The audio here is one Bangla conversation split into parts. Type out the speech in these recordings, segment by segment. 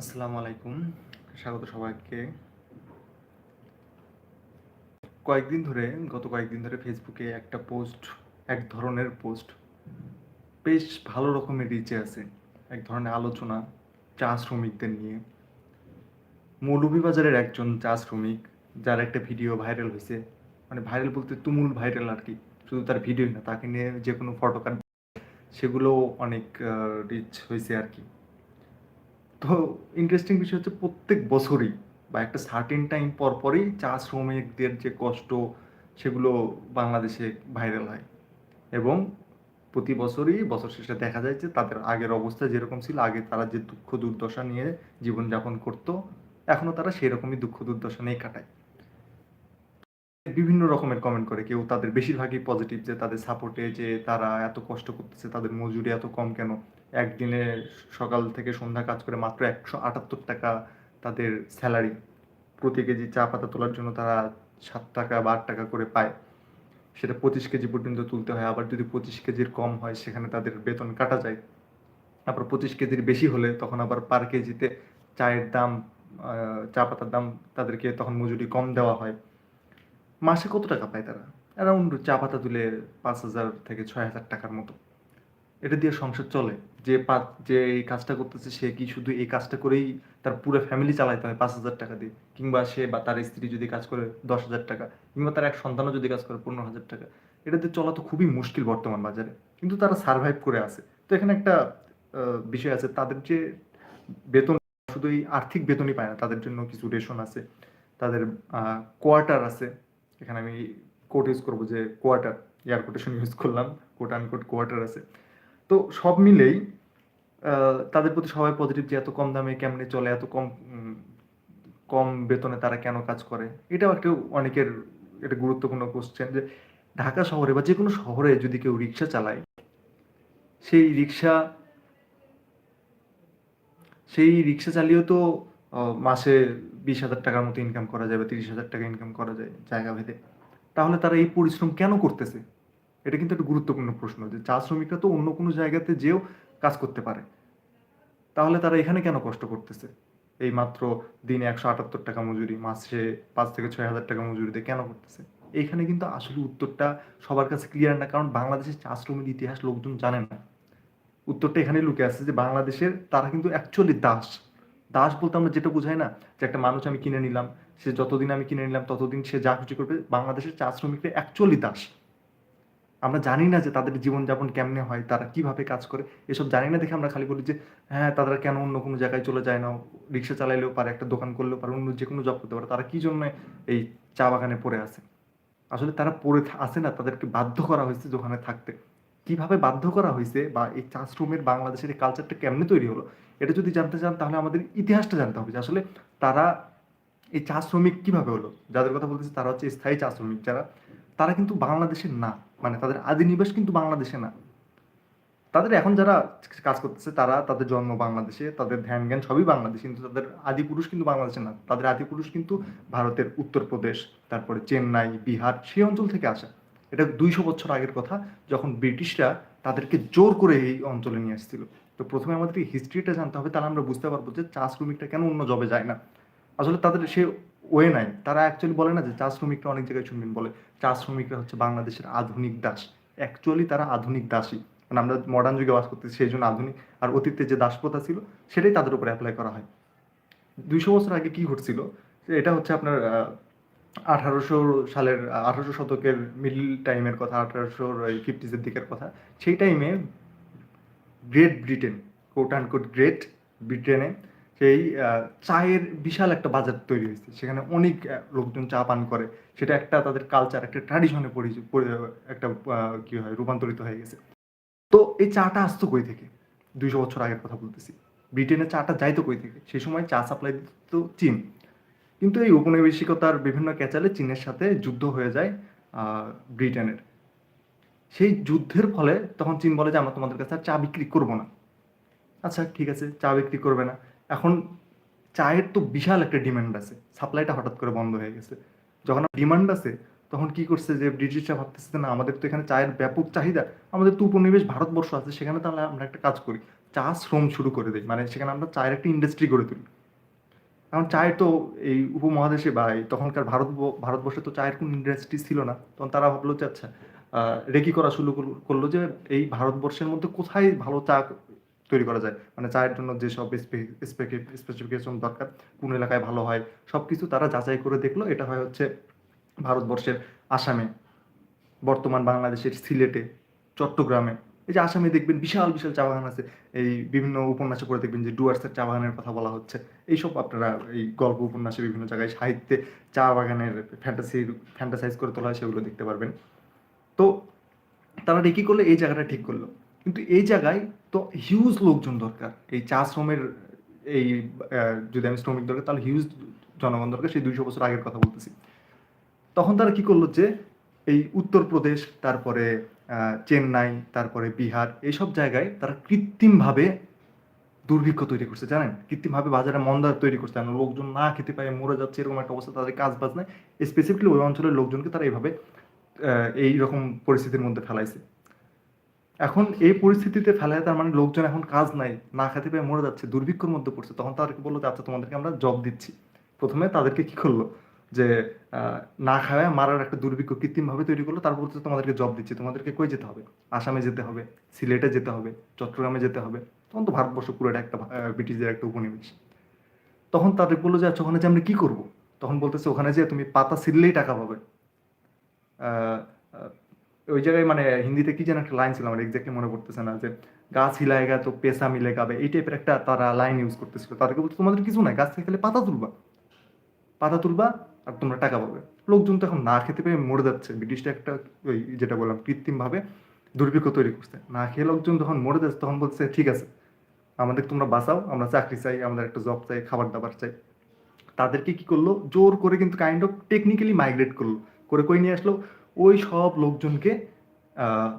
আসসালামু আলাইকুম। স্বাগত সবাইকে। কয়েকদিন ধরে, গত কয়েকদিন ধরে ফেসবুকে একটা পোস্ট এক ধরনের পোস্ট বেশ ভালো রকমের রিচে আছে। এক ধরনের আলোচনা চা শ্রমিকদের নিয়ে। মৌলভীবাজারের একজন চা শ্রমিক, যার একটা ভিডিও ভাইরাল হয়েছে। মানে ভাইরাল বলতে তুমুল ভাইরাল আর কি। শুধু তার ভিডিও না, তাকে নিয়ে যে কোনো ফটো কাট সেগুলো অনেক রিচ হয়েছে আর কি। তো ইন্টারেস্টিং বিষয় হচ্ছে প্রত্যেক বছরই বা একটা সার্টেন টাইম পর পরই চা শ্রমিকদের যে কষ্ট, সেগুলো বাংলাদেশে ভাইরাল হয়। এবং প্রতি বছরই বছর শেষে দেখা যায় যে তাদের আগের অবস্থা যেরকম ছিল, আগে তারা যে দুঃখ দুর্দশা নিয়ে জীবনযাপন করতো এখনও তারা সেরকমই দুঃখ দুর্দশা নিয়ে কাটায়। বিভিন্ন রকমের কমেন্ট করে, কেউ তাদের বেশিরভাগই পজিটিভ যে তাদের সাপোর্টে যে তারা এত কষ্ট করতেছে, তাদের মজুরি এত কম কেন? একদিনে সকাল থেকে সন্ধ্যা কাজ করে মাত্র একশো আটাত্তর টাকা তাদের স্যালারি। প্রতি কেজি চা পাতা তোলার জন্য তারা সাত টাকা বা আট টাকা করে পায়। সেটা পঁচিশ কেজি পর্যন্ত তুলতে হয়, আবার যদি পঁচিশ কেজির কম হয় সেখানে তাদের বেতন কাটা যায়। আবার পঁচিশ কেজির বেশি হলে তখন আবার পার কেজিতে চায়ের দাম চা পাতার দাম তাদেরকে তখন মজুরি কম দেওয়া হয়। মাসে কত টাকা পায় তারা? অ্যারাউন্ড চা পাতা তুলে পাঁচ হাজার থেকে ছয় হাজার টাকার মতো। এটা দিয়ে সংসার চলে। যে যে এই কাজটা করতেছে, সে কি শুধু এই কাজটা করেই তার পুরো ফ্যামিলি চালাইতে হয় পাঁচ হাজার টাকা দিয়ে? কিংবা সে বা তার স্ত্রী যদি কাজ করে দশ হাজার টাকা, কিংবা তার এক সন্তানও যদি কাজ করে পনেরো হাজার টাকা। এটা দিয়ে চলা তো খুবই মুশকিল বর্তমান বাজারে। কিন্তু তারা সার্ভাইভ করে আছে। তো এখানে একটা বিষয় আছে। তাদের যে বেতন, শুধু এই আর্থিক বেতনই পায় না। তাদের জন্য কিছু রেশন আছে। তাদের কোয়ার্টার আছে। এখানে আমি কোট ইউজ করব যে কোয়ার্টার এয়ার কোটেশন ইউজ করলাম। কোট আনকোট কোয়ার্টার আছে। তো সব মিলেই তাদের প্রতি সবাই পজিটিভ যে এত কম দামে কেমনে চলে, এত কম কম বেতনে তারা কেন কাজ করে? এটাও একটা অনেকের এটা গুরুত্বপূর্ণ কোশ্চেন যে ঢাকা শহরে বা যে কোনো শহরে যদি কেউ রিক্সা চালায়, সেই রিক্সা সেই রিক্সা চালিয়েও তো মাসে বিশ হাজার টাকার মতো ইনকাম করা যায় বা তিরিশ হাজার টাকা ইনকাম করা যায় জায়গা ভেদে। তাহলে তারা এই পরিশ্রম কেন করতেছে? এটা কিন্তু একটা গুরুত্বপূর্ণ প্রশ্ন যে চা শ্রমিকরা তো অন্য কোনো জায়গাতে যেও কাজ করতে পারে। তাহলে তারা এখানে কেন কষ্ট করতেছে? এই মাত্র দিনে একশো আটাত্তর টাকা মজুরি, মাসে পাঁচ থেকে ছয় হাজার টাকা মজুরিতে কেন করতেছে? এইখানে কিন্তু আসলে উত্তরটা সবার কাছে ক্লিয়ার না, কারণ বাংলাদেশের চা শ্রমিক ইতিহাস লোকজন জানে না। উত্তরটা এখানে লুকে আছে যে বাংলাদেশের তারা কিন্তু অ্যাকচুয়ালি দাস। দাস বলতে আমরা যেটা বোঝাই না, যে একটা মানুষ আমি কিনে নিলাম, সে যতদিন আমি কিনে নিলাম ততদিন সে যা খুশি করবে, বাংলাদেশের চা শ্রমিকরা অ্যাকচুয়ালি দাস। আমরা জানি না যে তাদের জীবনযাপন কেমনে হয়, তারা কীভাবে কাজ করে, এসব জানি না দেখে আমরা খালি বলি যে হ্যাঁ তারা কেন অন্য কোনো জায়গায় চলে যায় না, রিক্সা চালাইলেও পারে, একটা দোকান করলেও পারে, অন্য যে কোনো জব করতে পারে। তারা কি জন্য এই চা বাগানে পড়ে আছে? আসলে তারা পড়ে আছে না, তাদেরকে বাধ্য করা হয়েছে ওখানে থাকতে। কীভাবে বাধ্য করা হয়েছে বা এই চাষরুমের বাংলাদেশের এই কালচারটা কেমনে তৈরি হলো, এটা যদি জানতে চান তাহলে আমাদের ইতিহাসটা জানতে হবে যে আসলে তারা এই চা শ্রমিক কীভাবে হলো? যাদের কথা বলতেছি তারা হচ্ছে স্থায়ী চা শ্রমিক যারা, তারা কিন্তু বাংলাদেশের না। মানে তাদের আদি কিন্তু বাংলাদেশে না। তাদের এখন যারা কাজ করতেছে, তারা তাদের জন্ম বাংলাদেশে, তাদের ধ্যান জ্ঞান সবই বাংলাদেশ, কিন্তু তাদের আদি পুরুষ কিন্তু বাংলাদেশে না। তাদের আদি পুরুষ কিন্তু ভারতের উত্তরপ্রদেশ তারপরে চেন্নাই, বিহার, সেই অঞ্চল থেকে আসা। এটা দুইশো বছর আগের কথা, যখন ব্রিটিশরা তাদেরকে জোর করে এই অঞ্চলে নিয়ে আসছিল। তো প্রথমে আমাদের হিস্ট্রিটা জানতে হবে, তাহলে আমরা বুঝতে পারব যে চা শ্রমিকটা কেন অন্য জবে যায় না। আসলে তাদের সে ওয়ে নাই। তারা অ্যাকচুয়ালি বলে না যে চা শ্রমিকরা অনেক জায়গায় শুনবেন, বলে চা শ্রমিকরা হচ্ছে বাংলাদেশের আধুনিক দাস। অ্যাকচুয়ালি তারা আধুনিক দাসী। মানে আমরা মডার্ন যুগে বাস করতেছি, সেই জন্য আধুনিক। আর অতীতে যে দাসপ্রথা ছিল, সেটাই তাদের উপর অ্যাপ্লাই করা হয়। দুইশো বছর আগে কি ঘটছিল? এটা হচ্ছে আপনার আঠারোশো সালের, আঠারোশো শতকের মিডল টাইমের কথা আঠারোশোর ফিফটিজের দিকের কথা। সেই টাইমে great Britain quote and quote great ব্রিটেনে সেই চায়ের বিশাল একটা বাজার তৈরি হয়েছে। সেখানে অনেক লোকজন চা পান করে। সেটা একটা তাদের কালচার একটা ট্র্যাডিশনে একটা কি হয়, রূপান্তরিত হয়ে গেছে। তো এই চাটা আসতো কই থেকে? দুইশো বছর আগের কথা বলতেছি। ব্রিটেনে চাটা যাইতো কই থেকে? সেই সময় চা সাপ্লাই দিত চীন। কিন্তু এই উপনিবেশিকতার বিভিন্ন ক্যাচালে চীনের সাথে যুদ্ধ হয়ে যায় ব্রিটেনের। সেই যুদ্ধের ফলে তখন চীন বলে যে, আমরা তোমাদের কাছে চা বিক্রি করব না। আচ্ছা ঠিক আছে, চা বিক্রি করবে না। এখন চায়ের তো বিশাল একটা ডিমান্ড আছে। সাপ্লাইটা হঠাৎ করে বন্ধ হয়ে গেছে। যখন ডিমান্ড আছে তখন কি করছে যে ব্রিটিশরা ভাবতেছে না, আমাদের তো এখানে চায়ের ব্যাপক চাহিদা, আমাদের তো উপনিবেশ ভারতবর্ষ আছে, সেখানে তাহলে আমরা একটা কাজ করি। চা শ্রম শুরু করে দিই মানে সেখানে আমরা চায়ের একটা ইন্ডাস্ট্রি গড়ে তুলি। কারণ চায়ের তো এই উপমহাদেশে বা এই তখনকার ভারত, ভারতবর্ষে তো চায়ের কোনো ইন্ডাস্ট্রি ছিল না। তখন তারা ভাবলো যে আচ্ছা রেকি করা শুরু করল যে এই ভারতবর্ষের মধ্যে কোথায় ভালো চা তৈরি করা যায়। মানে চায়ের জন্য যেসব স্পেসিফিকেশন দরকার, কোন এলাকায় ভালো হয় সব কিছু তারা যাচাই করে দেখল। এটা হয় হচ্ছে ভারতবর্ষের আসামে। বর্তমান বাংলাদেশের সিলেটে, চট্টগ্রামে। এই যে আসামে দেখবেন বিশাল বিশাল চা বাগান আছে। এই বিভিন্ন উপন্যাসে পড়ে দেখবেন যে ডুয়ার্সের চা বাগানের কথা বলা হচ্ছে। এইসব আপনারা এই গল্প, উপন্যাসে বিভিন্ন জায়গায় সাহিত্যে চা বাগানের ফ্যান্টাসি ফ্যান্টাসাইজ করে তোলা হয়, সেগুলো দেখতে পারবেন। তো তারা রেকি করলে, এই জায়গাটা ঠিক করল। কিন্তু এই জায়গায় তো হিউজ লোকজন দরকার। এই চা শ্রমের এই যদি আমি শ্রমিক দরকার তাহলে হিউজ জনগণ দরকার সেই দুইশো বছর আগের কথা বলতেছি। তখন তারা কি করল যে এই উত্তরপ্রদেশ তারপরে চেন্নাই তারপরে বিহার এইসব জায়গায় তারা কৃত্রিমভাবে দুর্ভিক্ষ তৈরি করছে জানেন? কৃত্রিমভাবে বাজারে মন্দার তৈরি করছে কারণ লোকজন না খেতে পায় মরে যাচ্ছে এরকম একটা অবস্থা তাদের কাজ বাজ নাই। স্পেসিফিকলি ওই অঞ্চলের লোকজনকে তারা এইভাবে আহ, এই রকম পরিস্থিতির মধ্যে ফেলাইছে। এখন এই পরিস্থিতিতে ফেলায় তার মানে লোকজন এখন কাজ নাই না খেতে পেয়ে মরে যাচ্ছে দুর্ভিক্ষর মধ্যে পড়ছে। তখন তাদেরকে বলল যে আচ্ছা তোমাদেরকে আমরা জব দিচ্ছি। প্রথমে তাদেরকে কি করল? যে না খাওয়ায় মারার একটা দুর্ভিক্ষ কৃত্রিমভাবে তৈরি করল তারপর হচ্ছে তোমাদেরকে জব দিচ্ছি। তোমাদেরকে কই যেতে হবে? আসামে যেতে হবে সিলেটে যেতে হবে চট্টগ্রামে যেতে হবে। তখন তো ভারতবর্ষ পুরো এটা একটা আহ, ব্রিটিশদের একটা উপনিবেশ। তখন তাদের বলল যে আচ্ছা ওখানে যে আমরা কি করব? তখন বলতেছে ওখানে যে তুমি পাতা ছিললেই টাকা পাবে। ওই জায়গায় মানে হিন্দিতে কি যেন একটা লাইন ছিল, আমার এক্স্যাক্টলি মনে পড়তেছে না, যে গাছ হিলায়গা তো পেশা মিলে গাবে এই টাইপের একটা তারা লাইন ইউজ করতেছিল। তাদেরকে বলতো তোমাদের কিছু নাই, গাছ থেকে খেলে পাতা তুলবা। পাতা তুলবা আর তোমরা টাকা পাবে। লোকজন তো এখন না খেতে পেয়ে মরে যাচ্ছে। ব্রিটিশটা একটা ওই যেটা বললাম, কৃত্রিমভাবে দুর্ভিক্ষ তৈরি করছে। না খেয়ে লোকজন যখন মরে যাচ্ছে, তখন বলছে, ঠিক আছে, আমাদের তোমরা বাঁচাও, আমরা চাকরি চাই, আমাদের একটা জব চাই, খাবার দাবার চাই। তাদেরকে কি করল? জোর করে কিন্তু কাইন্ড অফ টেকনিক্যালি মাইগ্রেট করল। করে কই নিয়ে আসলো? ওই সব লোকজনকে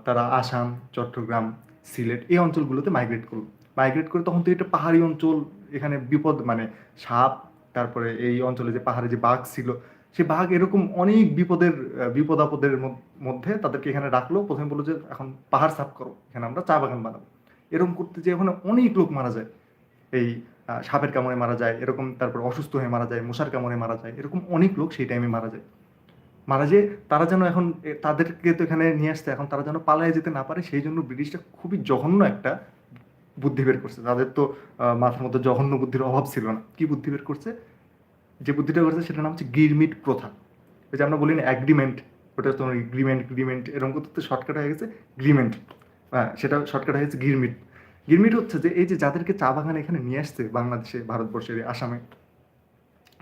তারা আসাম, চট্টগ্রাম, সিলেট এই অঞ্চলগুলোতে মাইগ্রেট করল। মাইগ্রেট করে তখন তো এটা পাহাড়ি অঞ্চল, এখানে বিপদ মানে সাপ, তারপরে এই অঞ্চলে যে পাহাড়ে যে বাঘ ছিল, সে বাঘ এরকম অনেক বিপদের বিপদ আপদের মধ্যে তাদেরকে এখানে রাখল। প্রথমে বলল যে, এখন পাহাড় সাফ করো, এখানে আমরা চা বাগান বানাবো। এরকম করতে যে ওখানে অনেক লোক মারা যায়। এই সাপের কামড়ে মারা যায়, এরকম তারপর অসুস্থ হয়ে মারা যায়, মশার কামড়ে মারা যায়, এরকম অনেক লোক সেই টাইমে মারা যায়। মারা যে তারা যেন এখন তাদেরকে তো এখানে নিয়ে আসতে এখন তারা যেন পালায় যেতে না পারে, সেই জন্য ব্রিটিশটা খুবই জঘন্য একটা বুদ্ধি বের করছে। তাদের তো মাথার মধ্যে জঘন্য বুদ্ধির অভাব ছিল না। কি বুদ্ধি বের করছে? যে বুদ্ধিটা করছে সেটার নাম হচ্ছে গিরমিট প্রথা। ওই যে আমরা বলি না অ্যাগ্রিমেন্ট ওটা তোমার গ্রিমেন্ট গ্রিমেন্ট এরকম করতে শর্টকাট হয়ে গেছে গ্রিমেন্ট হ্যাঁ সেটা শর্টকাট হয়ে গেছে গিরমিট। গিরমিট হচ্ছে যে, এই যে যাদেরকে চা বাগান এখানে নিয়ে আসছে বাংলাদেশে, ভারতবর্ষের, আসামে,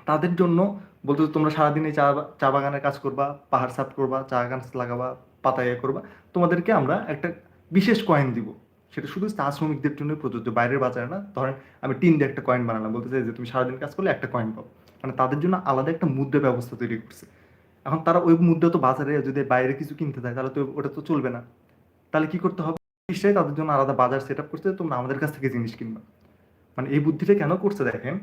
তাদের জন্য বলতে তোমরা সারাদিন চা চা বাগানের কাজ করবা, পাহাড় সাফ করবা, চা গাছ লাগাবা, পাতা ইয়ে করবা। তোমাদেরকে আমরা একটা বিশেষ কয়েন দিব। সেটা শুধু চা শ্রমিকদের জন্য প্রযোজ্য, বাইরের বাজারে না। ধরেন, আমি টিন দিয়ে একটা কয়েন বানালাম বলতে চাই যে, তুমি সারাদিন কাজ করলে একটা কয়েন পাবো মানে তাদের জন্য আলাদা একটা মুদ্রা ব্যবস্থা তৈরি করছে এখন তারা ওই মুদ্রা তো বাজারে যদি বাইরে কিছু কিনতে চায় তাহলে তো ওটা তো চলবে না। তাহলে কি করতে হবে? নিশ্চয়ই তাদের জন্য আলাদা বাজার সেট আপ করছে তোমরা আমাদের কাছ থেকে জিনিস কিনবা। মানে এই বুদ্ধিটা কেন করছে দেখেন?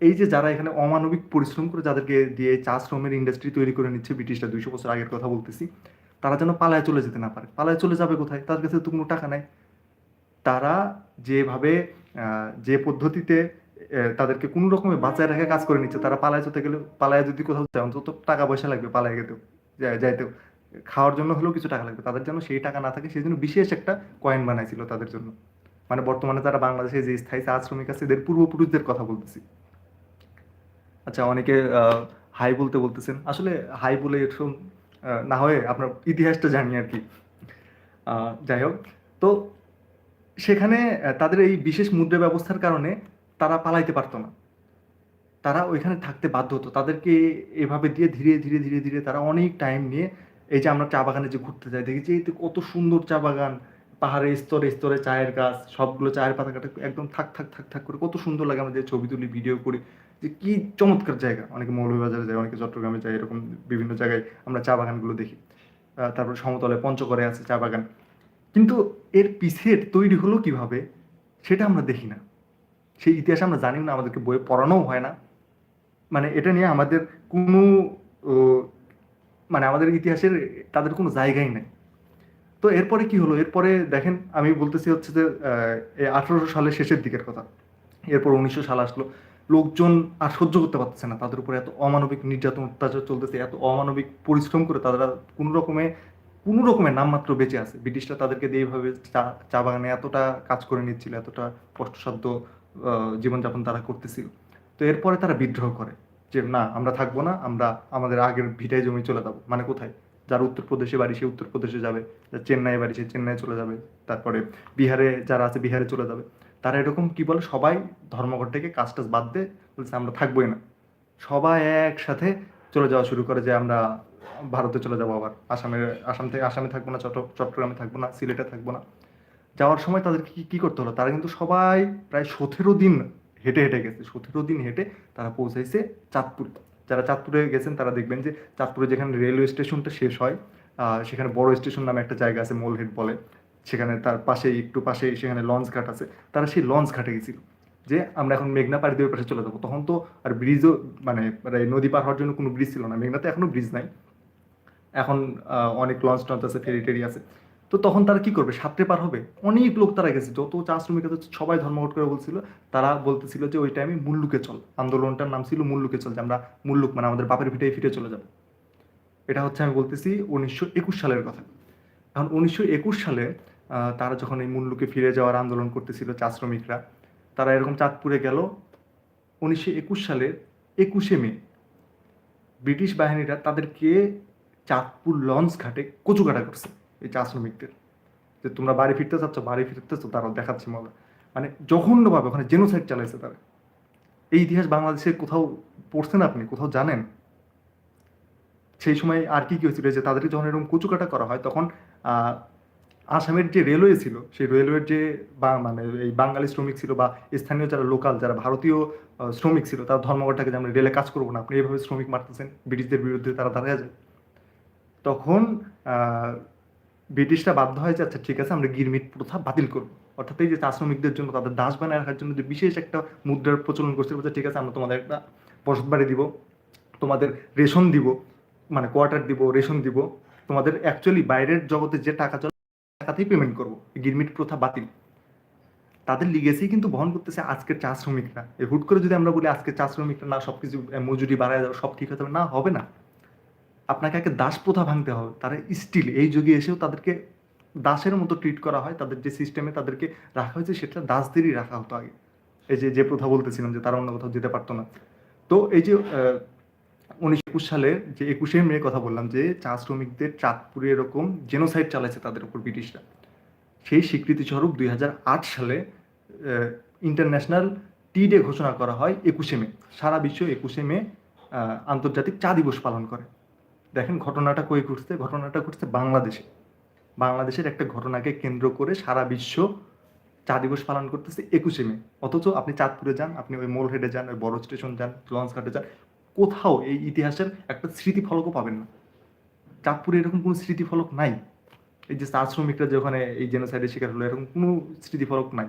এই যে যারা এখানে অমানবিক পরিশ্রম করে যাদেরকে দিয়ে চা শ্রমের ইন্ডাস্ট্রি তৈরি করে নিচ্ছে, ব্রিটিশরা দুইশো বছর আগের কথা বলতেছি, তারা যেন পালায় চলে যেতে না পারে। পালায় চলে যাবে কোথায়? তাদের কাছে তো কোনো টাকা নাই। তারা যেভাবে যে পদ্ধতিতে তাদেরকে কোনো রকমের বাঁচায় রেখে কাজ করে নিচ্ছে, তারা পালায় যেতে গেলে পালায় যদি কোথাও যায়, অন্তত টাকা পয়সা লাগবে পালায় যেতেও, যা- যাইতেও। খাওয়ার জন্য হলেও কিছু টাকা লাগবে। তাদের যেন সেই টাকা না থাকে, সেই জন্য বিশেষ একটা কয়েন বানাইছিল তাদের জন্য। মানে বর্তমানে তারা বাংলাদেশে যে স্থায়ী চা শ্রমিক আছে, এদের পূর্বপুরুষদের কথা বলতেছি। আচ্ছা অনেকে হাই বলতে বলতেছেন। আসলে হাই বলে এরকম না হয়ে আপনার ইতিহাসটা জানি আর কি। যাই হোক। তো সেখানে তাদের এই বিশেষ মুদ্রা ব্যবস্থার কারণে তারা পালাইতে পারতো না। তারা ওইখানে থাকতে বাধ্য হতো। তাদেরকে এভাবে দিয়ে ধীরে ধীরে ধীরে ধীরে তারা অনেক টাইম নিয়ে এই যে আমরা চা বাগানে যে ঘুরতে যাই, দেখি যে কত সুন্দর চা বাগান। পাহাড়ে স্তরে স্তরে চায়ের গাছ, সবগুলো চায়ের পাতা কাটা একদম থাক থাক থাক থাক করে কত সুন্দর লাগে আমরা যে ছবি তুলি ভিডিও করি। যে কি চমৎকার জায়গা? অনেকে মৌলভীবাজারে যায়, অনেকে চট্টগ্রামে যায়, এরকম বিভিন্ন জায়গায় আমরা চা বাগানগুলো দেখি। তারপরে সমতলে পঞ্চগড়ে আছে চা বাগান। কিন্তু এর পিছের তৈরি হলো কীভাবে সেটা আমরা দেখি না। সেই ইতিহাস আমরা জানিও না, আমাদেরকে বইয়ে পড়ানোও হয় না। মানে এটা নিয়ে আমাদের কোনো মানে আমাদের ইতিহাসের তাদের কোনো জায়গাই নেই। তো এরপরে কি হলো? এরপরে দেখেন, আমি বলতেছি হচ্ছে যে আঠারোশো সালের শেষের দিকের কথা। এরপর উনিশশো সাল আসলো। লোকজন আর সহ্য করতে পারতেছে না। তাদের উপরে এত অমানবিক নির্যাতন, অত্যাচার চলতেছে, এত অমানবিক পরিশ্রম করে তারা কোনো রকমে, কোনো রকমের নামমাত্র বেঁচে আছে। ব্রিটিশরা তাদেরকে দিয়ে এইভাবে চা চা বাগানে এতটা কাজ করে নিচ্ছিল, এতটা কষ্টসাধ্য জীবনযাপন তারা করতেছিল। তো এরপরে তারা বিদ্রোহ করে যে, না, আমরা থাকব না, আমরা আমাদের আগের ভিটায় জমি চলে যাব। মানে কোথায়? যার উত্তরপ্রদেশে বাড়ি, সে উত্তরপ্রদেশে যাবে। চেন্নাই বাড়ি, সে চেন্নাই চলে যাবে। তারপরে বিহারে, যারা আছে বিহারে চলে যাবে। তারা এরকম কি বলে? সবাই ধর্মঘট থেকে কাজ টাজ বাদ দিয়ে বলছে, আমরা থাকবোই না। সবাই একসাথে চলে যাওয়া শুরু করে যে, আমরা ভারতে চলে যাব আবার। আসামের আসাম থেকে, আসামে থাকব না, চট্ট, চট্টগ্রামে থাকব না, সিলেটে থাকব না। যাওয়ার সময় তাদেরকে কি কি করতে হলো? তারা কিন্তু সবাই প্রায় সতেরো দিন হেঁটে হেঁটে গেছে। সতেরো দিন হেঁটে তারা পৌঁছাইছে চাঁদপুর। যারা চাঁদপুরে গেছেন তারা দেখবেন যে, চাঁদপুরে যেখানে রেলওয়ে স্টেশনটা শেষ হয় সেখানে বড় স্টেশন নামে একটা জায়গা আছে, মোলহেড বলে। সেখানে তার পাশে একটু পাশে সেখানে লঞ্চ ঘাট আছে। তারা সেই লঞ্চ ঘাটে গেছিল। যে আমরা এখন মেঘনা পাড়ি দিয়ে পাশে চলে যাব। তখন তো আর ব্রিজও মানে মানে নদী পার হওয়ার জন্য কোনো ব্রিজ ছিল না। মেঘনাতে এখনও ব্রিজ নাই। এখন অনেক লঞ্চ টঞ্চ আছে, ফেরি টেরি আছে। তো তখন তারা কি করবে? সাতটে পার হবে? অনেক লোক তারা গেছে। যত চা শ্রমিক আছে সবাই ধর্মঘট করে বলছিল, তারা বলতেছিল যে ওই টাইমে মুল্লুকে চল। আন্দোলনটার নাম ছিল মুল্লুকে চল, যে আমরা মুল্লুক মানে আমাদের বাপের ভিটায় ফিরে চলে যাব। এটা হচ্ছে আমি বলতেছি উনিশশো একুশ সালের কথা। এখন উনিশশো একুশ সালে তারা যখন এই মুল্লুকে ফিরে যাওয়ার আন্দোলন করতেছিল চা শ্রমিকরা, তারা এরকম চাঁদপুরে গেল উনিশশো একুশ সালের একুশে মে। ব্রিটিশ বাহিনীরা তাদেরকে চাঁদপুর লঞ্চ ঘাটে কচুকাটা করছে এই চা শ্রমিকদের। যে তোমরা বাড়ি ফিরতে চাচ্ছ, বাড়ি ফিরতেছো তারা দেখাচ্ছি মজা। মানে জঘন্যভাবে ওখানে জেনোসাইড চালাইছে তারা। এই ইতিহাস বাংলাদেশে কোথাও পড়ছেন আপনি? কোথাও জানেন? সেই সময় আর কি কি হয়েছিল? যে তাদেরকে যখন এরকম কচুকাটা করা হয়, তখন আসামের যে রেলওয়ে ছিল, সেই রেলওয়ের যে বা মানে এই বাঙালি শ্রমিক ছিল বা স্থানীয় যারা লোকাল যারা ভারতীয় শ্রমিক ছিল, তারা ধর্মঘটটাকে যে আমরা রেলে কাজ করব না, আপনি এইভাবে শ্রমিক মারতেছেন, ব্রিটিশদের বিরুদ্ধে তারা দাঁড়িয়ে যায় তখন ব্রিটিশরা বাধ্য হয়েছে আচ্ছা ঠিক আছে, আমরা গিরমিট প্রথা বাতিল করব। অর্থাৎ এই যে চা শ্রমিকদের জন্য তাদের দাস বানায় রাখার জন্য যে বিশেষ একটা মুদ্রার প্রচলন করছে, বলছে, ঠিক আছে, আমরা তোমাদের একটা বসত বাড়ি দিব, তোমাদের রেশন দিব মানে কোয়ার্টার দিব, রেশন দিব, তোমাদের অ্যাকচুয়ালি বাইরের জগতে যে টাকা চলে টাকাতেই পেমেন্ট করব। গিরমিট প্রথা বাতিল। তাদের লিগেসেই কিন্তু বহন করতেছে আজকের চা শ্রমিকরা। হুট করে যদি আমরা বলি আজকে চা শ্রমিকরা না সবকিছু আহ, মজুরি বাড়ায় যাবে সব ঠিক হতে হবে না হবে না। আপনাকে আগে দাস প্রথা ভাঙতে হবে। তারা স্টিল এই যুগে এসেও তাদেরকে দাসের মতো ট্রিট করা হয়। তাদের যে সিস্টেমে তাদেরকে রাখা হয়েছে সেটা দাসদেরই রাখা হতো আগে। এই যে যে প্রথা বলতেছিলাম যে তারা অন্য কোথাও যেতে পারতো না। তো এই যে উনিশশো একুশ সালের যে একুশে মে কথা বললাম যে চা শ্রমিকদের চাঁদপুরে এরকম জেনোসাইড চালাইছে তাদের উপর ব্রিটিশরা। সেই স্বীকৃতি স্বরূপ দুই হাজার আট সালে ইন্টারন্যাশনাল টি ডে ঘোষণা করা হয় একুশে মে। সারা বিশ্ব একুশে মে আন্তর্জাতিক চা দিবস পালন করে। দেখেন ঘটনাটা কই ঘটছে? ঘটনাটা ঘটছে বাংলাদেশে। বাংলাদেশের একটা ঘটনাকে কেন্দ্র করে সারা বিশ্ব চা দিবস পালন করতেছে একুশে মে। অথচ আপনি চাঁদপুরে যান, আপনি ওই মোল হেডে যান, ওই বড় স্টেশন যান লঞ্চ ঘাটে যান কোথাও এই ইতিহাসের একটা স্মৃতিফলকও পাবেন না। চাঁদপুরে এরকম কোনো স্মৃতিফলক নাই। এই যে চা শ্রমিকরা যে ওখানে এই জেনোসাইডের শিকার হলো, এরকম কোনো স্মৃতিফলক নাই।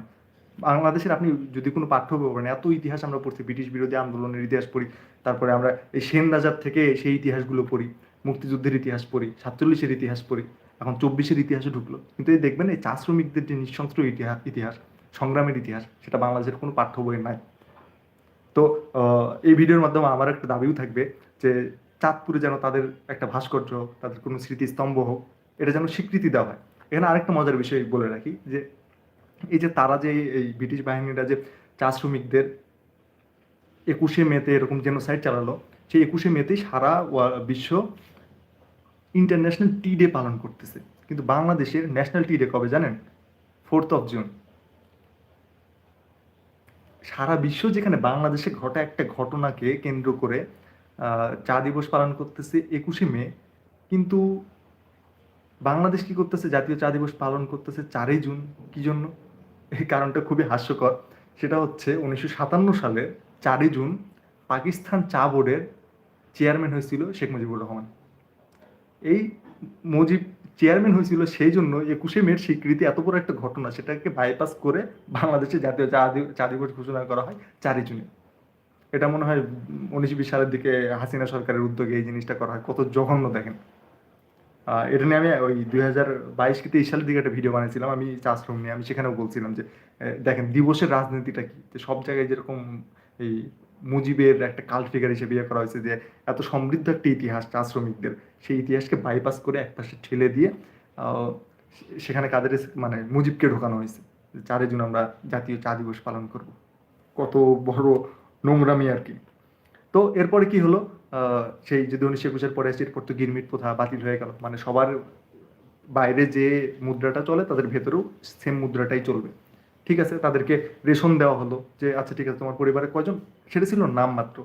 বাংলাদেশের আপনি যদি কোনো পাঠ্য বই পড়েন, এত ইতিহাস আমরা পড়ছি, ব্রিটিশ বিরোধী আন্দোলনের ইতিহাস পড়ি, তারপরে আমরা এই সেন রাজার থেকে সেই ইতিহাসগুলো পড়ি, মুক্তিযুদ্ধের ইতিহাস পড়ি, সাতচল্লিশের ইতিহাস পড়ি, এখন চব্বিশের ইতিহাসে ঢুকলো। কিন্তু এই দেখবেন এই চা শ্রমিকদের যে নিঃশংস ইতিহাস ইতিহাস, সংগ্রামের ইতিহাস, সেটা বাংলাদেশের কোনো পাঠ্য বইয়ে নাই। তো এই ভিডিওর মাধ্যমে আমার একটা দাবিও থাকবে যে চাঁদপুরে যেন তাদের একটা ভাস্কর্য, তাদের কোনো স্মৃতিস্তম্ভ হোক, এটা যেন স্বীকৃতি দেওয়া হয়। এখানে আরেকটা মজার বিষয় বলে রাখি যে, এই যে তারা যে এই ব্রিটিশ বাহিনীরা যে চা শ্রমিকদের একুশে মেতে এরকম যেন জেনোসাইড চালালো, সেই একুশে মেতেই সারা বিশ্ব ইন্টারন্যাশনাল টি ডে পালন করতেছে। কিন্তু বাংলাদেশের ন্যাশনাল টি ডে কবে জানেন? ফোর্থ অফ জুন সারা বিশ্ব যেখানে বাংলাদেশে ঘটা একটা ঘটনাকে কেন্দ্র করে চা দিবস পালন করতেছে একুশে মে, কিন্তু বাংলাদেশ কি করতেছে? জাতীয় চা দিবস পালন করতেছে চারই জুন। কি জন্য? এই কারণটা খুবই হাস্যকর। সেটা হচ্ছে উনিশশো সাতান্ন সালে চারই জুন পাকিস্তান চা বোর্ডের চেয়ারম্যান হয়েছিল শেখ মুজিবুর রহমান। এই মুজিব চেয়ারম্যান হয়েছিল সেই জন্য একুশে মের স্বীকৃতি এত বড় একটা ঘটনা, সেটাকে বাইপাস করে বাংলাদেশে জাতীয় চা দিবস ঘোষণা করা হয় চারই জুনে। এটা মনে হয় উনিশ বিশ সালের দিকে হাসিনা সরকারের উদ্যোগে এই জিনিসটা করা হয়। কত জঘন্য দেখেন। এটা নিয়ে আমি ওই দুই হাজার বাইশ কি তেইশ সালের দিকে একটা ভিডিও বানিয়েছিলাম, আমি চাষরুম নিয়ে, আমি সেখানেও বলছিলাম যে দেখেন দিবসের রাজনীতিটা কি? সব জায়গায় যেরকম এই মুজিবের একটা কাল ফিগার হিসেবে ইয়ে করা হয়েছে যে, এত সমৃদ্ধ একটা ইতিহাস চা শ্রমিকদের সেই ইতিহাসকে বাইপাস করে একপাশে ঠেলে দিয়ে সেখানে কাদের মানে মুজিবকে ঢোকানো হয়েছে। যে চারই জুন আমরা জাতীয় চা দিবস পালন করব। কত বড় নোংরামি আর কি। তো এরপরে কি হলো? সেই যদি উনিশশো একুশের পরে আসছে এরপর তো গিরমিট প্রথা বাতিল হয়ে গেল। মানে সবার বাইরে যে মুদ্রাটা চলে, তাদের ভেতরেও সেম মুদ্রাটাই চলবে। ঠিক আছে, তাদেরকে রেশন দেওয়া হলো যে আচ্ছা ঠিক আছে, তোমার পরিবারে কয়জন? সেটা ছিল নাম মাত্র।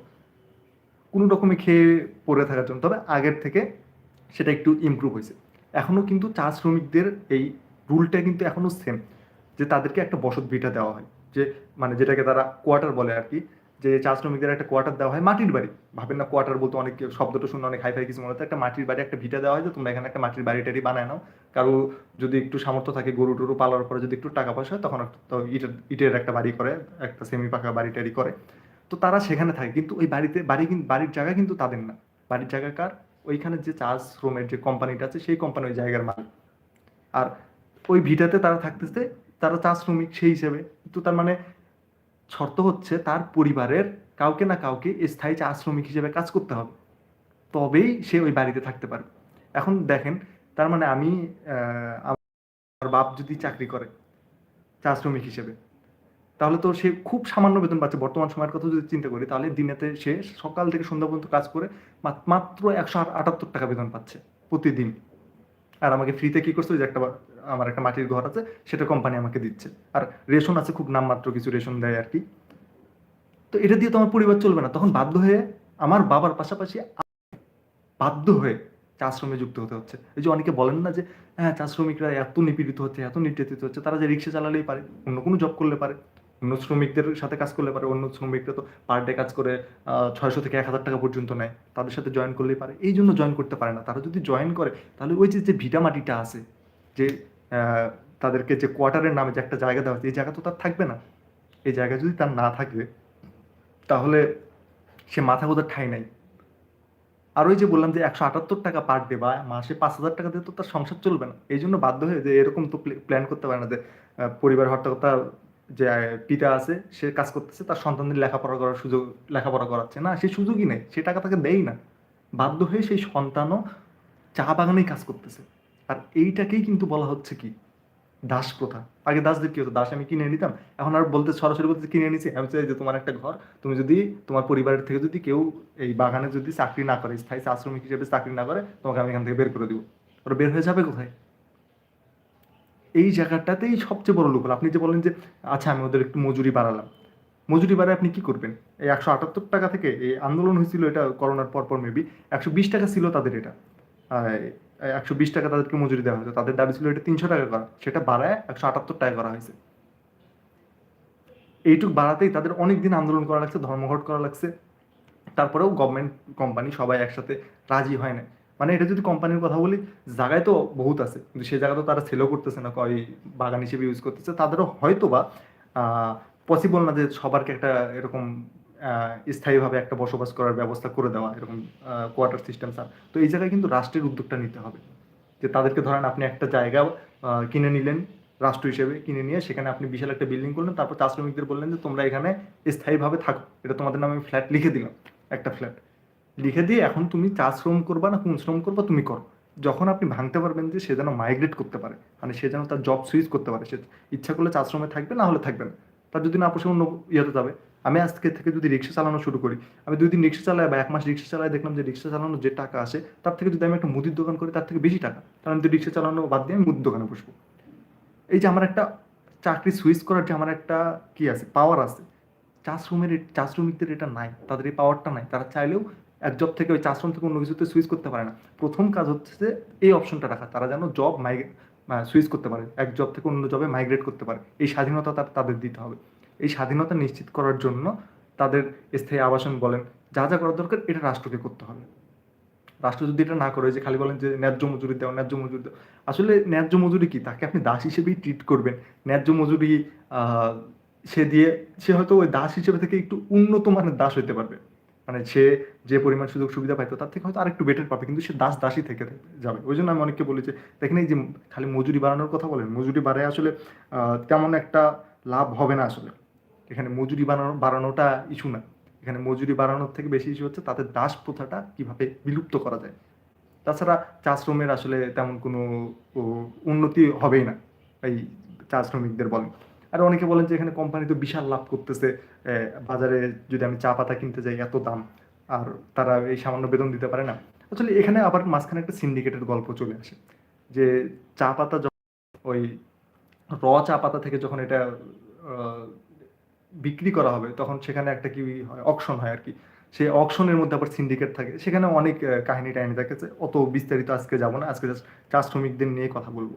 কোনো রকমে খেয়ে পড়ে থাকার জন্য। তবে আগের থেকে সেটা একটু ইমপ্রুভ হয়েছে। এখনও কিন্তু চা শ্রমিকদের এই রুলটা কিন্তু এখনও সেম যে তাদেরকে একটা বসত ভিটা দেওয়া হয়। যে মানে যেটাকে তারা কোয়ার্টার বলে আর কি যে চা শ্রমিকদের একটা কোয়ার্টার দেওয়া হয় মাটির বাড়ি। ভাবেন না কোয়ার্টার বলতে অনেক শব্দটা শুনে অনেক হাইফাই কিছু মনে হচ্ছে একটা মাটির বাড়ি, একটা ভিটা দেওয়া হয় যে তোমরা এখানে একটা মাটির বাড়ি টাড়ি বানায় নাও। কারও যদি একটু সামর্থ্য থাকে গরু টরু পালার পরে যদি একটু টাকা পয়সা তখন ইটের ইটের একটা বাড়ি করে, একটা সেমি পাকা বাড়ি টাড়ি করে। তো তারা সেখানে থাকে, কিন্তু ওই বাড়িতে, বাড়ি কিন্তু বাড়ির জায়গা কিন্তু তাদের না। বাড়ির জায়গা কার? ওইখানে যে চা শ্রমের যে কোম্পানিটা আছে, সেই কোম্পানি ওই জায়গার মালিক। আর ওই ভিটাতে তারা থাকতেছে, তারা চা শ্রমিক সেই হিসেবে। কিন্তু তার মানে শর্ত হচ্ছে তার পরিবারের কাউকে না কাউকে স্থায়ী চা শ্রমিক হিসেবে কাজ করতে হবে। তবেই সে ওই বাড়িতে থাকতে পারবে। এখন দেখেন, তার মানে আমি আমার বাপ যদি চাকরি করে চা শ্রমিক হিসেবে, তাহলে তো সে খুব সামান্য বেতন পাচ্ছে। বর্তমান সময়ের কথা যদি চিন্তা করি, তাহলে দিনেতে সে সকাল থেকে সন্ধ্যা পর্যন্ত কাজ করে মাত্র একশো আটাত্তর টাকা বেতন পাচ্ছে প্রতিদিন। আর আমাকে ফ্রিতে কি করছে যে একটা আমার একটা মাটির ঘর আছে, সেটা কোম্পানি আমাকে দিচ্ছে। আর রেশন আছে খুব নামমাত্র কিছু রেশন দেয় আর কি। তো এটা দিয়ে তো আমার পরিবার চলবে না। তখন বাধ্য হয়ে আমার বাবার পাশাপাশি বাধ্য হয়ে চা শ্রমে যুক্ত হতে হচ্ছে। এই যে অনেকে বলেন না যে হ্যাঁ চা শ্রমিকরা এত নিপীড়িত হচ্ছে, এত নির্যাতিত হচ্ছে, তারা যে রিক্সা চালালেই পারে, অন্য কোনো জব করলে পারে, অন্য শ্রমিকদের সাথে কাজ করলে পারে, অন্য শ্রমিকরা তো পার ডে কাজ করে ছয়শো থেকে এক হাজার টাকা পর্যন্ত নেয়, তাদের সাথে জয়েন করলেই পারে। এই জন্য জয়েন করতে পারে না। তারা যদি জয়েন করে, তাহলে ওই যে যে ভিটা মাটিটা আছে, যে তাদেরকে যে কোয়ার্টারের নামে যে একটা জায়গা দেওয়া আছে এই জায়গা তো তার থাকবে না। এই জায়গা যদি তার না থাকে, তাহলে সে মাথা গোদার ঠাই নাই। আর ওই যে বললাম যে একশো আটাত্তর টাকা পার ডে বা মাসে পাঁচ হাজার টাকা দিয়ে তো তার সংসার চলবে না। এই জন্য বাধ্য হয়ে যে এরকম তো প্ল্যান করতে পারে না যে পরিবার হত্যা যে পিতা আছে, সে কাজ করতেছে, তার সন্তানদের লেখাপড়া করার সুযোগ, লেখাপড়া করাচ্ছে না সেই সুযোগই নেই, সে টাকা তাকে দেয় না। বাধ্য হয়ে সেই সন্তানও চা বাগানেই কাজ করতেছে। আর এইটাকেই কিন্তু বলা হচ্ছে কি? দাস প্রথা। আগে দাসদের কি হতো? দাস আমি কিনে নিতাম। এখন আর বলতে, সরাসরি বলতে কিনে নিছি। আমি চাই যে তোমার একটা ঘর, তুমি যদি তোমার পরিবারের থেকে যদি কেউ এই বাগানে যদি চাকরি না করে, স্থায়ী চা শ্রমিক হিসেবে চাকরি না করে, তোমাকে আমি এখান থেকে বের করে দিব। ওরা বের হয়ে যাবে কোথায়? এই জায়গাটাতেই সবচেয়ে বড় লোক আপনি যে বলেন যে আচ্ছা আমি ওদের একটু মজুরি বাড়ালাম। মজুরি বাড়ায় আপনি কি করবেন? এই একশো আটাত্তর টাকা থেকে এই আন্দোলন হয়েছিল এটা করোনার পরপর পর মেবি একশো বিশ টাকা ছিল তাদের এটা। একশো বিশ টাকা তাদেরকে মজুরি দেওয়া হয়েছে তাদের দাবি ছিল এটা তিনশো টাকা করা। সেটা বাড়ায় একশো আটাত্তর টাকা করা হয়েছে। এইটুক বাড়াতেই তাদের অনেক দিন আন্দোলন করা লাগছে, ধর্মঘট করা লাগছে। তারপরেও গভর্নমেন্ট কোম্পানি সবাই একসাথে রাজি হয় না মানে এটা যদি কোম্পানির কথা বলি, জায়গায় তো বহুত আছে। কিন্তু সেই জায়গা তো তারা সেলও করতেছে না, কয় বাগান হিসেবে ইউজ করতেছে। তাদেরও হয়তো বা পসিবল না যে সবারকে একটা এরকম স্থায়ীভাবে একটা বসবাস করার ব্যবস্থা করে দেওয়া, এরকম কোয়ার্টার সিস্টেম স্যার তো এই জায়গায় কিন্তু রাষ্ট্রের উদ্যোগটা নিতে হবে। যে তাদেরকে ধরেন আপনি একটা জায়গা কিনে নিলেন, রাষ্ট্র হিসেবে কিনে নিয়ে সেখানে আপনি বিশাল একটা বিল্ডিং করলেন, তারপর চা শ্রমিকদের বললেন যে তোমরা এখানে স্থায়ীভাবে থাকো। এটা তোমাদের নামে আমি ফ্ল্যাট লিখে দিলাম, একটা ফ্ল্যাট লিখে দিয়ে এখন তুমি চা শ্রম করবা না, কোন শ্রম করবা, তুমি করো। যখন আপনি ভাঙতে পারবেন যে সে যেন মাইগ্রেট করতে পারে মানে সে যেন তার জব সুইচ করতে পারে, সে ইচ্ছা করলে চা শ্রমে থাকবে, না হলে থাকবে না। তার যদি না পোষে অন্য ইয়েতে যাবে আমি আজকে থেকে যদি রিক্সা চালানো শুরু করি, আমি দুই দিন রিক্সা চালাই বা এক মাস রিক্সা চালাই দেখলাম যে রিক্সা চালানোর যে টাকা আসে তার থেকে যদি আমি একটা মুদির দোকান করি, তার থেকে বেশি টাকা। তাহলে আমি রিক্সা চালানো বাদ দিয়ে আমি মুদির দোকানে বসবো। এই যে আমার একটা চাকরি সুইচ করার যে আমার একটা কি আছে পাওয়ার আছে চা শ্রমের চা শ্রমিকদের এটা নাই, তাদের এই পাওয়ারটা নাই। তারা চাইলেও এক জব থেকে ওই চা শ্রম থেকে অন্য কিছুতে সুইচ করতে পারে না। প্রথম কাজ হচ্ছে যে এই অপশনটা রাখা, তারা যেন জব মাইগ্রেট সুইচ করতে পারে, এক জব থেকে অন্য জবে মাইগ্রেট করতে পারে। এই স্বাধীনতা তাদের দিতে হবে। এই স্বাধীনতা নিশ্চিত করার জন্য তাদের স্থায়ী আবাসন বলেন। যা যা করার দরকার, এটা রাষ্ট্রকে করতে হবে। রাষ্ট্র যদি এটা না করে যে খালি বলেন যে ন্যায্য মজুরি দেওয়া, ন্যায্য মজুরি দেওয়া, আসলে ন্যায্য মজুরি কি? তাকে আপনি দাস হিসেবেই ট্রিট করবেন। ন্যায্য মজুরি সে দিয়ে, সে হয়তো ওই দাস হিসেবে থেকে একটু উন্নত মানের দাস হইতে পারবে। মানে সে যে পরিমাণ সুযোগ সুবিধা পাইতো, তার থেকে হয়তো আরেকটু বেটার পাবে, কিন্তু সে দাস দাসই থেকে যাবে। ওই জন্য আমি অনেককে বলি যে, দেখেন এই যে খালি মজুরি বাড়ানোর কথা বলেন, মজুরি বাড়ায় আসলে তেমন একটা লাভ হবে না আসলে। এখানে মজুরি বাড়ানো বাড়ানোটা ইস্যু না। এখানে মজুরি বাড়ানোর থেকে বেশি ইস্যু হচ্ছে তাদের দাস প্রথাটা কীভাবে বিলুপ্ত করা যায়। তাছাড়া চা শ্রমের আসলে তেমন কোনো উন্নতি হবেই না, এই চা শ্রমিকদের বলেন। আর অনেকে বলেন যে এখানে কোম্পানি তো বিশাল লাভ করতেছে বাজারে যদি আমি চা পাতা কিনতে যাই এত দাম, আর তারা এই সামান্য বেতন দিতে পারে না। আসলে এখানে আবার মাঝখানে একটা সিন্ডিকেটের গল্প চলে আসে, যে চা পাতা যখন ওই র চা পাতা থেকে যখন এটা বিক্রি করা হবে তখন সেখানে একটা কি হয় অকশন হয় আর কি সেই অকশনের মধ্যে আবার সিন্ডিকেট থাকে। সেখানে অনেক কাহিনী টাহিনী থাকে অত বিস্তারিত আজকে যাব না আজকে just চা শ্রমিকদের নিয়ে কথা বলব।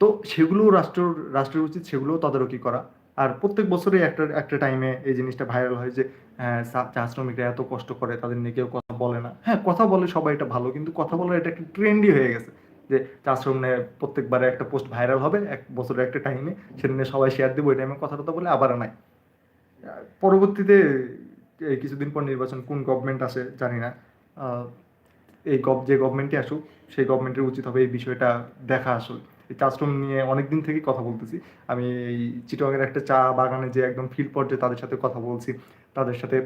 তো সেগুলো রাষ্ট্র রাষ্ট্রের উচিত সেগুলো তদারকি করা। আর প্রত্যেক বছরে একটা একটা টাইমে এই জিনিসটা ভাইরাল হয় যে হ্যাঁ, চা শ্রমিকরা এত কষ্ট করে তাদের নিয়ে কেউ কথা বলে না। হ্যাঁ কথা বলে সবাই এটা ভালো কিন্তু কথা বলার এটা একটা ট্রেন্ডই হয়ে গেছে। যে চা শ্রম নিয়ে প্রত্যেকবারে একটা পোস্ট ভাইরাল হবে, এক বছরের একটা টাইমে সেটা নিয়ে সবাই শেয়ার দেবো, ওই টাইমে কথা টথা বলে আবার নাই। পরবর্তীতে কিছুদিন পর নির্বাচন, কোন গভর্নমেন্ট আসে জানি না। এই গভ যে গভর্নমেন্টই আসুক, সেই গভর্নমেন্টের উচিত হবে এই বিষয়টা দেখা আসলে। এই চা নিয়ে অনেক দিন থেকেই কথা বলতেছি। আমি এই চিটংয়ের একটা চা বাগানে যে একদম ফিল্ড পর্যায়ে তাদের সাথে কথা বলছি, তাদের সাথে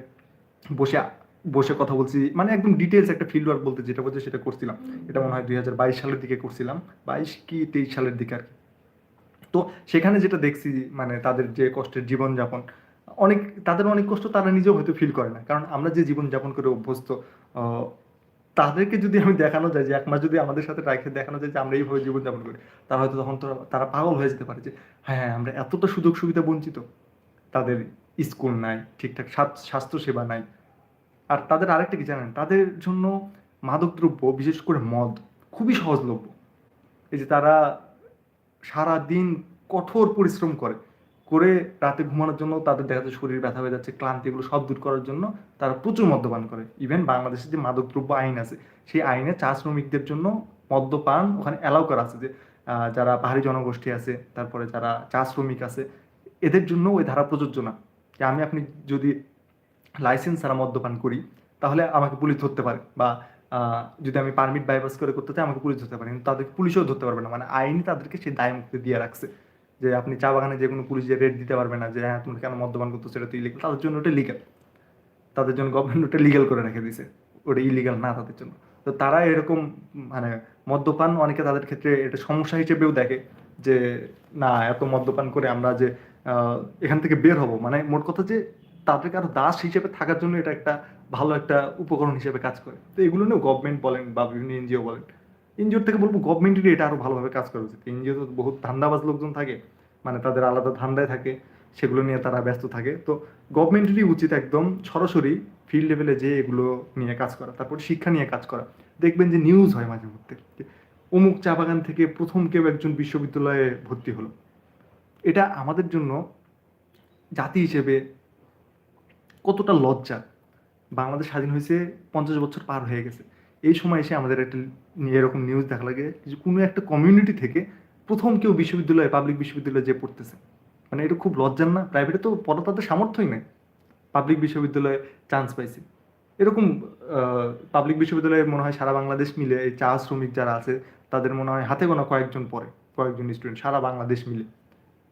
বসে বসে কথা বলছি মানে একদম ডিটেলস একটা ফিল্ড ওয়ার্ক বলতে যেটা বলছে সেটা করছিলাম। এটা মনে হয় দুই হাজার বাইশ সালের দিকে করছিলাম। বাইশ কি তেইশ সালের দিকে আর কি। তো সেখানে যেটা দেখছি মানে তাদের যে কষ্টের জীবনযাপন অনেক তাদের অনেক কষ্ট তারা নিজেও হয়তো ফিল করে না। কারণ আমরা যে জীবনযাপন করে অভ্যস্ত তাদেরকে যদি আমি দেখানো যায় যে এক মাস যদি আমাদের সাথে রাখে দেখানো যায় যে আমরা এইভাবে জীবনযাপন করি তারা হয়তো তখন তারা পাগল হয়ে যেতে পারে যে হ্যাঁ হ্যাঁ, আমরা এতটা সুযোগ সুবিধা বঞ্চিত। তাদের স্কুল নাই ঠিকঠাক স্বাস্থ- স্বাস্থ্যসেবা নাই আর তাদের আরেকটা কি জানেন? তাদের জন্য মাদকদ্রব্য, বিশেষ করে মদ, খুবই সহজলভ্য। এই যে তারা সারা দিন কঠোর পরিশ্রম করে করে রাতে ঘুমানোর জন্য তাদের দেখা যাচ্ছে শরীর ব্যথা হয়ে যাচ্ছে, ক্লান্তি এগুলো সব দূর করার জন্য তারা প্রচুর মদ্যপান করে। ইভেন বাংলাদেশে যে মাদকদ্রব্য আইন আছে, সেই আইনে চা শ্রমিকদের জন্য মদ্যপান ওখানে অ্যালাউ করা আছে যে যারা পাহাড়ি জনগোষ্ঠী আছে, তারপরে যারা চা শ্রমিক আছে, এদের জন্য ওই ধারা প্রযোজ্য না। যে আমি আপনি যদি লাইসেন্স ছাড়া মদ্যপান করি, তাহলে আমাকে পুলিশ ধরতে পারে বা যদি আমি পারমিট বাইপাস করে করতে চাই, আমাকে পুলিশ ধরতে পারে। কিন্তু তাদেরকে পুলিশও ধরতে পারবে না। মানে আইন তাদেরকে সেই দায় মুক্তি দিয়ে রাখছে। যে আপনি চা বাগানে যে কোনো পুলিশ রেড দিতে পারবে না যে হ্যাঁ তুমি কেন মদ্যপান করতো সেটা তো ইলিগাল তাদের জন্য ওটা লিগাল তাদের জন্য গভর্নমেন্ট ওটা লিগাল করে রেখে দিয়েছে। ওটা ইলিগাল না তাদের জন্য। তো তারা এরকম মানে মদ্যপান অনেকে তাদের ক্ষেত্রে এটা সমস্যা হিসেবেও দেখে যে, না, এত মদ্যপান করে আমরা যে এখান থেকে বের হব। মানে মোট কথা যে তাদেরকে আরও দাস হিসেবে থাকার জন্য এটা একটা ভালো একটা উপকরণ হিসেবে কাজ করে। তো এগুলো নিয়েও গভর্নমেন্ট বলেন বা বিভিন্ন এনজিও বলেন এনজিওর থেকে বলব গভর্নমেন্টেরই এটা আরও ভালোভাবে কাজ করা উচিত। এনজিও তো বহুত ধান্দাবাজ লোকজন থাকে মানে তাদের আলাদা ধান্দায় থাকে, সেগুলো নিয়ে তারা ব্যস্ত থাকে। তো গভর্নমেন্টেরই উচিত একদম সরাসরি ফিল্ড লেভেলে যে এগুলো নিয়ে কাজ করা, তারপর শিক্ষা নিয়ে কাজ করা। দেখবেন যে নিউজ হয় মাঝে মধ্যে অমুক চা বাগান থেকে প্রথম কেউ একজন বিশ্ববিদ্যালয়ে ভর্তি হলো। এটা আমাদের জন্য জাতি হিসেবে কতটা লজ্জা। বাংলাদেশ স্বাধীন হয়েছে পঞ্চাশ বছর পার হয়ে গেছে। এই সময় এসে আমাদের একটা এরকম নিউজ দেখা লাগে যে কোনো একটা কমিউনিটি থেকে প্রথম কেউ বিশ্ববিদ্যালয়ে পাবলিক বিশ্ববিদ্যালয়ে যে পড়তেছে। মানে এটা খুব লজ্জার না? প্রাইভেটে তো পড়া তাদের সামর্থ্যই নেই। পাবলিক বিশ্ববিদ্যালয়ে চান্স পাইছে। এরকম পাবলিক বিশ্ববিদ্যালয়ে মনে হয় সারা বাংলাদেশ মিলে এই চা শ্রমিক যারা আছে, তাদের মনে হয় হাতে গোনা কয়েকজন পড়ে, কয়েকজন স্টুডেন্ট সারা বাংলাদেশ মিলে।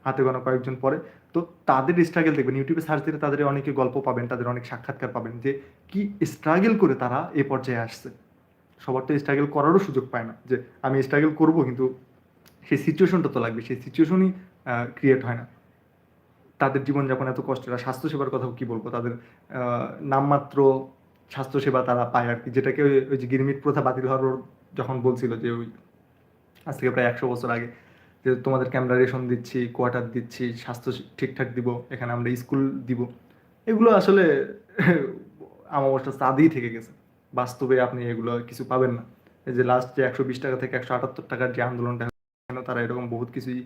হাতে গোনা কয়েকজন পড়ে তো তাদের স্ট্রাগেল দেখবেন ইউটিউবে সার্চ দিলে তাদের অনেকে গল্প পাবেন, তাদের অনেক সাক্ষাৎকার পাবেন যে কি স্ট্রাগল করে তারা এ পর্যায়ে আসছে। সবার তো স্ট্রাগল করারও সুযোগ পায় না যে আমি স্ট্রাগেল করব কিন্তু সেই সিচুয়েশনটা তো লাগবে, সেই সিচুয়েশনই ক্রিয়েট হয় না। তাদের জীবনযাপন এত কষ্টের আর স্বাস্থ্যসেবার কথা কি বলব? তাদের নামমাত্র স্বাস্থ্যসেবা তারা পায় আর কি, যেটাকে ওই যে গিরমিট প্রথা বাতিল হওয়ার যখন বলছিল যে ওই, আজ থেকে প্রায় একশো বছর আগে যে তোমাদেরকে আমরা রেশন দিচ্ছি কোয়ার্টার দিচ্ছি, স্বাস্থ্য ঠিকঠাক দিব, এখানে আমরা স্কুল দিব। এগুলো আসলে আমাবস্যা চাঁদেই থেকে গেছে। বাস্তবে আপনি এগুলো কিছু পাবেন না। এই যে লাস্ট যে একশো বিশ টাকা থেকে একশো আটাত্তর টাকার যে আন্দোলনটা তারা এরকম বহুত কিছুই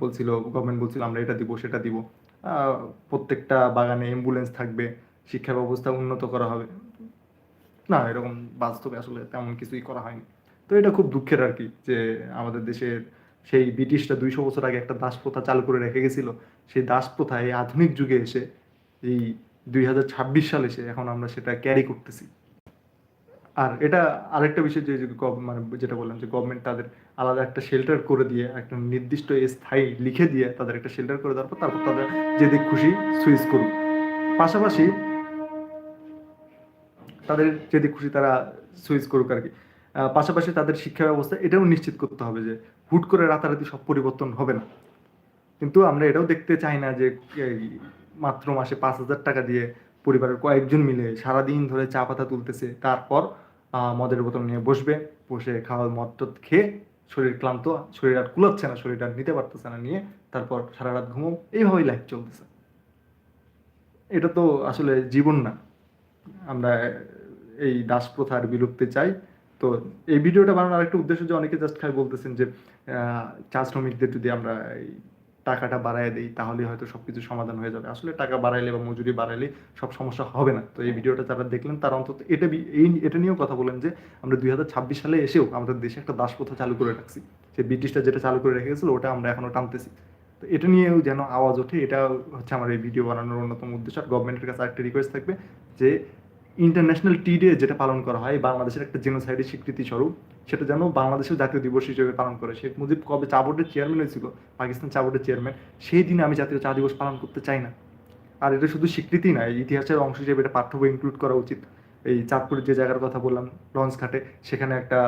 বলছিল গভর্নমেন্ট বলছিল, আমরা এটা দিব, সেটা দিব। প্রত্যেকটা বাগানে অ্যাম্বুলেন্স থাকবে, শিক্ষা ব্যবস্থা উন্নত করা হবে। না, এরকম বাস্তবে আসলে তেমন কিছুই করা হয়নি। তো এটা খুব দুঃখের আর কি, যে আমাদের দেশের সেই ব্রিটিশরা দুইশো বছর আগে একটা দাস প্রথা চালু করে রেখে গেছিল। সেই দাস প্রথা এই আধুনিক যুগে এসে, এই দুই হাজার ছাব্বিশ সালে এসে এখন আমরা সেটা ক্যারি করতেছি। আর এটা আরেকটা বিষয় যে মানে যেটা বললাম যে গভর্নমেন্ট তাদের আলাদা একটা শেল্টার করে দিয়ে, একটা নির্দিষ্ট স্থায়ী লিখে দিয়ে তাদের একটা শেল্টার করে দেওয়ার পর তারপর তাদের যেদিক খুশি সুইচ করুক পাশাপাশি তাদের যেদিক খুশি তারা সুইচ করুক আর কি। পাশাপাশি তাদের শিক্ষা ব্যবস্থা এটাও নিশ্চিত করতে হবে যে হুট করে রাতারাতি সব পরিবর্তন হবে না। কিন্তু আমরা এটাও দেখতে চাই না যে মাত্র মাসে পাঁচ হাজার টাকা দিয়ে পরিবারের কয়েকজন মিলে সারাদিন ধরে চা পাতা তুলতেছে, তারপর মদের বোতল নিয়ে বসবে, বসে খাওয়া মদ খেয়ে শরীর ক্লান্ত, শরীর আর কুলাচ্ছে না, শরীর আর নিতে পারতেছে না নিয়ে, তারপর সারা রাত ঘুমো এইভাবেই লাইফ চলতেছে। এটা তো আসলে জীবন না। আমরা এই দাস প্রথার বিলুপ্তি চাই। তো এই ভিডিওটা বানানোর আরেকটা উদ্দেশ্য যে অনেকে জাস্ট খালি বলতেছেন যে চা শ্রমিকদের যদি আমরা এই টাকাটা বাড়ায় দিই তাহলে হয়তো সবকিছু সমাধান হয়ে যাবে। আসলে টাকা বাড়াইলে বা মজুরি বাড়াইলে সব সমস্যা হবে না। তো এই ভিডিওটা যারা দেখলেন তারা অন্তত এটা এই এটা নিয়েও কথা বলেন যে আমরা দুই হাজার ছাব্বিশ সালে এসেও আমাদের দেশে একটা দাস প্রথা চালু করে রাখছি। যে ব্রিটিশটা যেটা চালু করে রেখে গেছিল ওটা আমরা এখনও টানতেছি। তো এটা নিয়েও যেন আওয়াজ ওঠে এটা হচ্ছে আমার এই ভিডিও বানানোর অন্যতম উদ্দেশ্য। আর গভর্নমেন্টের কাছে একটা রিকোয়েস্ট থাকবে যে ইন্টারন্যাশনাল টি ডে যেটা পালন করা হয়, বাংলাদেশের একটা জেনোসাইডের স্বীকৃতি স্বরূপ, সেটা যেন বাংলাদেশের জাতীয় দিবস হিসেবে পালন করে। শেখ মুজিব কবে চা বোর্ডের চেয়ারম্যান হয়েছিল, পাকিস্তান চা বোর্ডের চেয়ারম্যান সেই দিনে আমি জাতীয় চা দিবস পালন করতে চাই না। আর এটা শুধু স্বীকৃতি না ইতিহাসের অংশ হিসেবে এটা পাঠ্য বই ইনক্লুড করা উচিত। এই চাঁদপুরের যে জায়গার কথা বললাম লঞ্চ ঘাটে সেখানে একটা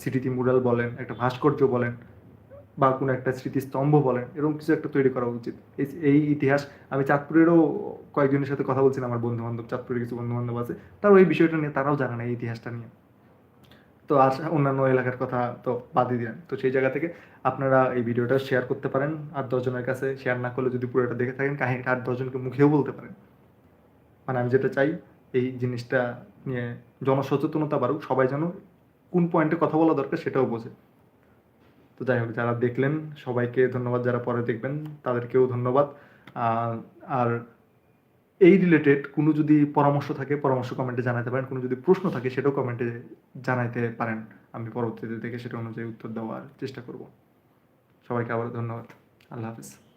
সিটিটি মুরাল বলেন, একটা ভাস্কর্য বলেন বা কোনো একটা স্মৃতিস্তম্ভ বলেন, এরকম কিছু একটা তৈরি করা উচিত। এই ইতিহাস, আমি চাঁদপুরেরও কয়েকজনের সাথে কথা বলছিলাম, আমার বন্ধু বান্ধব চাঁদপুরের কিছু বন্ধু বান্ধব আছে, তারাও এই বিষয়টা নিয়ে, তারাও জানে না এই ইতিহাসটা নিয়ে। তো আর অন্যান্য এলাকার কথা তো বাদই দিলেন তো সেই জায়গা থেকে আপনারা এই ভিডিওটা শেয়ার করতে পারেন আর দশজনের কাছে শেয়ার না করলে যদি পুরোটা দেখে থাকেন, কাহিনীটা আর দশজনকে মুখেও বলতে পারেন। মানে আমি যেটা চাই, এই জিনিসটা নিয়ে জনসচেতনতা বাড়ুক, সবাই যেন কোন পয়েন্টে কথা বলা দরকার সেটাও বোঝে। তো যাই হোক, যারা দেখলেন, সবাইকে ধন্যবাদ। যারা পরে দেখবেন, তাদেরকেও ধন্যবাদ। আর এই রিলেটেড কোনো যদি পরামর্শ থাকে, পরামর্শ কমেন্টে জানাতে পারেন। কোনো যদি প্রশ্ন থাকে, সেটাও কমেন্টে জানাইতে পারেন। আমি পরবর্তীতে দেখে সেটা অনুযায়ী উত্তর দেওয়ার চেষ্টা করব। সবাইকে আবার ধন্যবাদ। আল্লাহ হাফিজ।